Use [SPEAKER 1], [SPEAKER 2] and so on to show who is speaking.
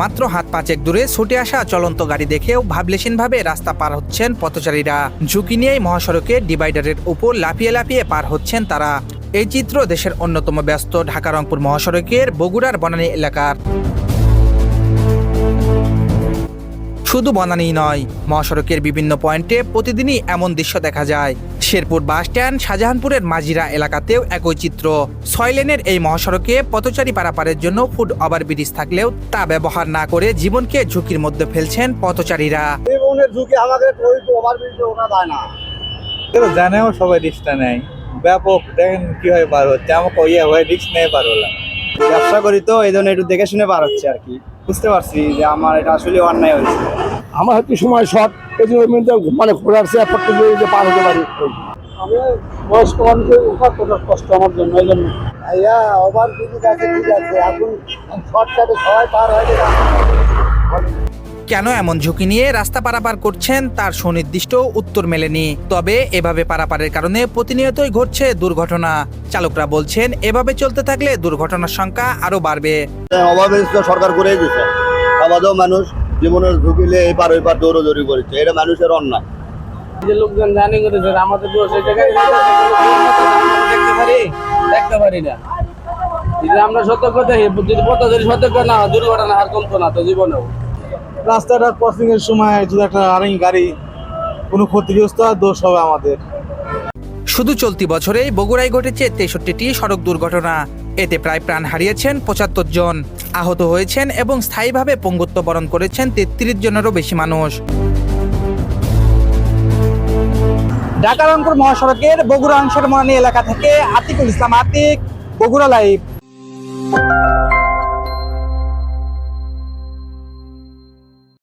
[SPEAKER 1] মাত্র হাত পাঁচেক দূরে ছুটে আসা চলন্ত গাড়ি দেখেও ভাবলেশীনভাবে রাস্তা পার হচ্ছেন পথচারীরা। ঝুঁকি নিয়েই মহাসড়কে ডিভাইডারের উপর লাফিয়ে লাফিয়ে পার হচ্ছেন তারা। এই চিত্র দেশের অন্যতম ব্যস্ত ঢাকা রংপুর মহাসড়কের বগুড়ার বনানী এলাকার। শুধু বনানী নয় মহাসড়কের বিভিন্ন পয়েন্টে প্রতিদিনই এমন দৃশ্য দেখা যায়। শেরপুর বাস স্ট্যান্ড শাহজাহানপুরের মাজিরা এলাকাতেও একই চিত্র। ছয় লেনের এই মহাসড়কে পথচারী পারাপারের জন্য ফুড ওভারব্রিজ থাকলেও তা ব্যবহার না করে জীবনকে ঝুঁকির মধ্যে ফেলছেন পথচারীরা।
[SPEAKER 2] জীবনের ঝুঁকি আমাদের ওভারব্রিজে ওঠা যায় না।
[SPEAKER 3] জানেও সবাই রিক্সটা নেয়। ব্যাপক দেখেন কীভাবে পার হচ্ছে। আমাকে ইয়ে হয়ে রিক্স নিয়ে পার হলাম।
[SPEAKER 2] ব্যবসা করি তো এই জন্য একটু দেখে শুনে পার হচ্ছে আর কি। বুঝতে পারছি যে আমার এটা আসলে অন্যায় হয়েছে।
[SPEAKER 4] আমার হচ্ছে সময় শর্ট এই জন্য মানে ঘোরার সে গিয়ে যে পার হতে পারি। আমি বয়স্ক মানুষের উপর কত কষ্ট আমার জন্য এই জন্য।
[SPEAKER 2] ভাইয়া ওভারব্রিজ আছে ঠিক আছে। এখন শর্টকাটে সবাই পার হয়ে যায়
[SPEAKER 1] কেন এমন ঝুঁকি নিয়ে রাস্তা পারাপার করছেন তার সুনির্দিষ্ট উত্তর মেলেনি। তবে এভাবে পারাপারের কারণে প্রতিনিয়তই ঘটছে দুর্ঘটনা। চালকরা বলছেন এভাবে চলতে থাকলে দুর্ঘটনার সংখ্যা আরও বাড়বে।
[SPEAKER 2] ওভারব্রিজ সরকার করেই দিচ্ছে আবাদও মানুষ জীবনের ঝুঁকি নিয়ে এই পার ওই পার দৌড়দৌড়ি করছে। এটা মানুষের অন্যায়।
[SPEAKER 4] যে লোকজন জানি করেছে আমাদের দোষ এই জায়গায় দেখতে পারি দেখতে পারি না। যদি আমরা সতর্ক দেখি যদি পথ যদি সতর্ক না দুর্ঘটনা আর কমতো না তো জীবনেও।
[SPEAKER 3] রাস্তাটা ক্রসিং এর সময় যদি একটা রানিং গাড়ি কোনো ক্ষতিগ্রস্ত হয় দোষ হবে আমাদের।
[SPEAKER 1] শুধু চলতি বছরেই বগুড়ায় ঘটেছে তেষট্টিটি সড়ক দুর্ঘটনা। এতে প্রায় প্রাণ হারিয়েছেন পঁচাত্তর জন। আহত হয়েছেন এবং স্থায়ীভাবে পঙ্গুত্ব বরণ করেছেন তেত্রিশ জনেরও বেশি মানুষ। ঢাকা রংপুর মহাসড়কের বগুড়া অংশের মনানী এলাকা থেকে আতিকুল ইসলাম আতিক বগুড়া লাইভ।